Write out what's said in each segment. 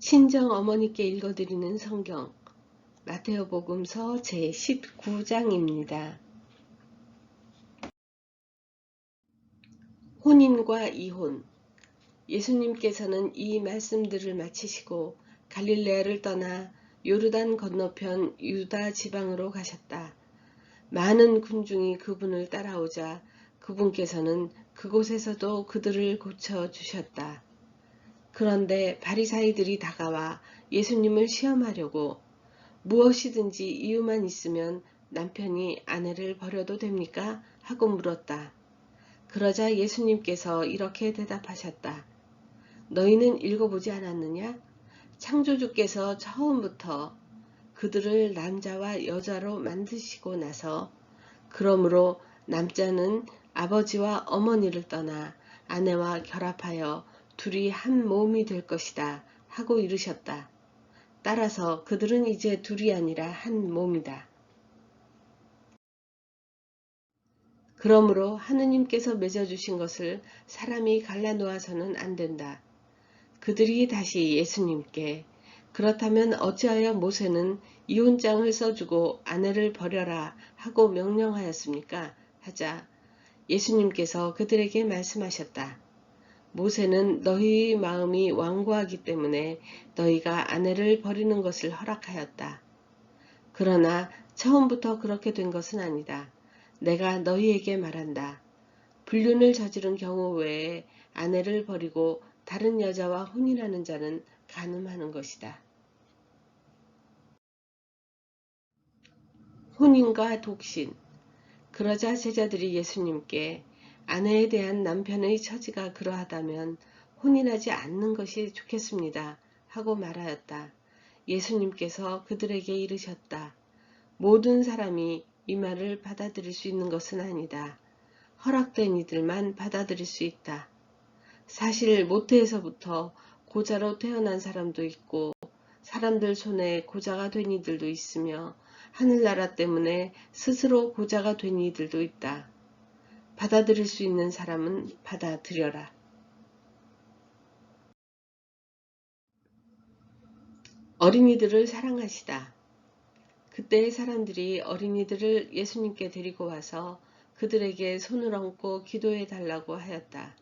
친정 어머니께 읽어드리는 성경 마테오복음서 제19장입니다. 혼인과 이혼 예수님께서는 이 말씀들을 마치시고 갈릴레아를 떠나 요르단 건너편 유다 지방으로 가셨다. 많은 군중이 그분을 따라오자 그분께서는 그곳에서도 그들을 고쳐 주셨다. 그런데 바리사이들이 다가와 예수님을 시험하려고 무엇이든지 이유만 있으면 남편이 아내를 버려도 됩니까? 하고 물었다. 그러자 예수님께서 이렇게 대답하셨다. 너희는 읽어보지 않았느냐? 창조주께서 처음부터 그들을 남자와 여자로 만드시고 나서 그러므로 남자는 아버지와 어머니를 떠나 아내와 결합하여 둘이 한 몸이 될 것이다 하고 이르셨다. 따라서 그들은 이제 둘이 아니라 한 몸이다. 그러므로 하느님께서 맺어주신 것을 사람이 갈라놓아서는 안 된다. 그들이 다시 예수님께 그렇다면 어찌하여 모세는 이혼장을 써주고 아내를 버려라 하고 명령하였습니까? 하자 예수님께서 그들에게 말씀하셨다. 모세는 너희 마음이 완고하기 때문에 너희가 아내를 버리는 것을 허락하였다. 그러나 처음부터 그렇게 된 것은 아니다. 내가 너희에게 말한다. 불륜을 저지른 경우 외에 아내를 버리고 다른 여자와 혼인하는 자는 가늠하는 것이다. 혼인과 독신 그러자 제자들이 예수님께 아내에 대한 남편의 처지가 그러하다면 혼인하지 않는 것이 좋겠습니다. 하고 말하였다. 예수님께서 그들에게 이르셨다. 모든 사람이 이 말을 받아들일 수 있는 것은 아니다. 허락된 이들만 받아들일 수 있다. 사실 모태에서부터 고자로 태어난 사람도 있고 사람들 손에 고자가 된 이들도 있으며 하늘나라 때문에 스스로 고자가 된 이들도 있다. 받아들일 수 있는 사람은 받아들여라. 어린이들을 사랑하시다. 그때의 사람들이 어린이들을 예수님께 데리고 와서 그들에게 손을 얹고 기도해 달라고 하였다.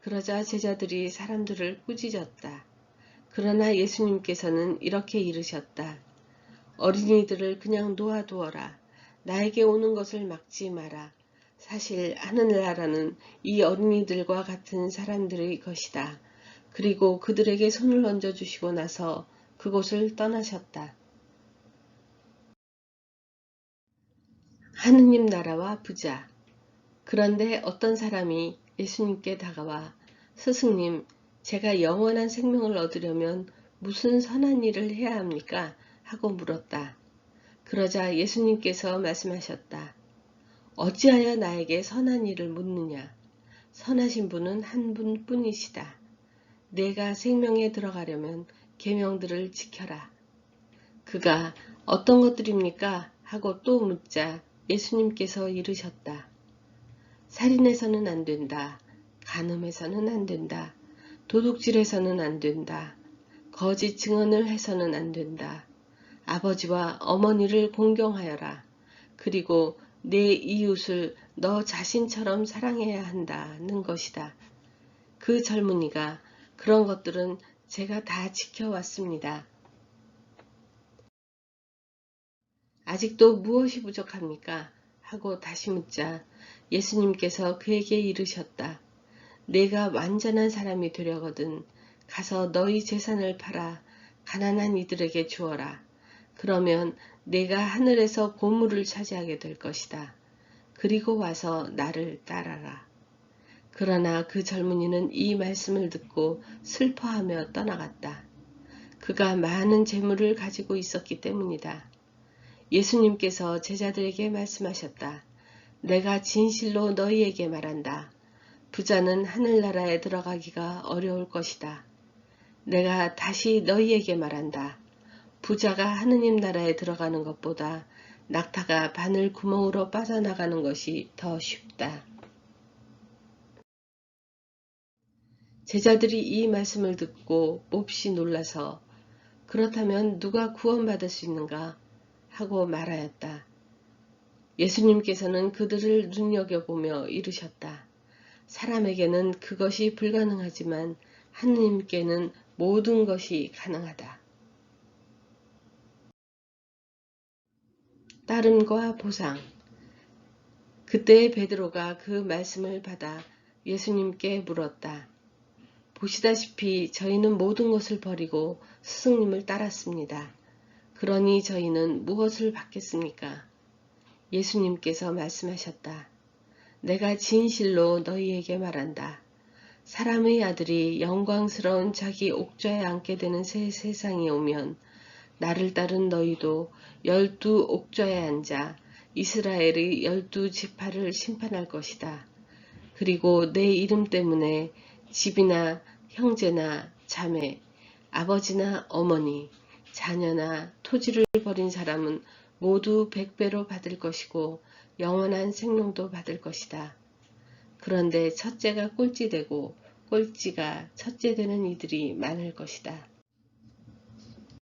그러자 제자들이 사람들을 꾸짖었다. 그러나 예수님께서는 이렇게 이르셨다. 어린이들을 그냥 놓아두어라. 나에게 오는 것을 막지 마라. 사실 하늘나라는 이 어린이들과 같은 사람들의 것이다. 그리고 그들에게 손을 얹어 주시고 나서 그곳을 떠나셨다. 하느님 나라와 부자 그런데 어떤 사람이 예수님께 다가와 스승님 제가 영원한 생명을 얻으려면 무슨 선한 일을 해야 합니까? 하고 물었다. 그러자 예수님께서 말씀하셨다. 어찌하여 나에게 선한 일을 묻느냐? 선하신 분은 한 분뿐이시다. 내가 생명에 들어가려면 계명들을 지켜라. 그가 어떤 것들입니까? 하고 또 묻자 예수님께서 이르셨다. 살인해서는 안 된다. 간음해서는 안 된다. 도둑질해서는 안 된다. 거짓 증언을 해서는 안 된다. 아버지와 어머니를 공경하여라. 그리고 내 이웃을 너 자신처럼 사랑해야 한다는 것이다. 그 젊은이가 그런 것들은 제가 다 지켜왔습니다. 아직도 무엇이 부족합니까? 하고 다시 묻자 예수님께서 그에게 이르셨다. 내가 완전한 사람이 되려거든 가서 너희 재산을 팔아 가난한 이들에게 주어라. 그러면 내가 하늘에서 보물을 차지하게 될 것이다. 그리고 와서 나를 따라라. 그러나 그 젊은이는 이 말씀을 듣고 슬퍼하며 떠나갔다. 그가 많은 재물을 가지고 있었기 때문이다. 예수님께서 제자들에게 말씀하셨다. 내가 진실로 너희에게 말한다. 부자는 하늘나라에 들어가기가 어려울 것이다. 내가 다시 너희에게 말한다. 부자가 하느님 나라에 들어가는 것보다 낙타가 바늘 구멍으로 빠져나가는 것이 더 쉽다. 제자들이 이 말씀을 듣고 몹시 놀라서 그렇다면 누가 구원받을 수 있는가 하고 말하였다. 예수님께서는 그들을 눈여겨보며 이르셨다. 사람에게는 그것이 불가능하지만 하느님께는 모든 것이 가능하다. 따름과 보상 그때 베드로가 그 말씀을 받아 예수님께 물었다. 보시다시피 저희는 모든 것을 버리고 스승님을 따랐습니다. 그러니 저희는 무엇을 받겠습니까? 예수님께서 말씀하셨다. 내가 진실로 너희에게 말한다. 사람의 아들이 영광스러운 자기 옥좌에 앉게 되는 새 세상이 오면 나를 따른 너희도 열두 옥좌에 앉아 이스라엘의 열두 지파를 심판할 것이다. 그리고 내 이름 때문에 집이나 형제나 자매, 아버지나 어머니, 자녀나 토지를 버린 사람은 모두 백배로 받을 것이고 영원한 생명도 받을 것이다. 그런데 첫째가 꼴찌되고 꼴찌가 첫째 되는 이들이 많을 것이다.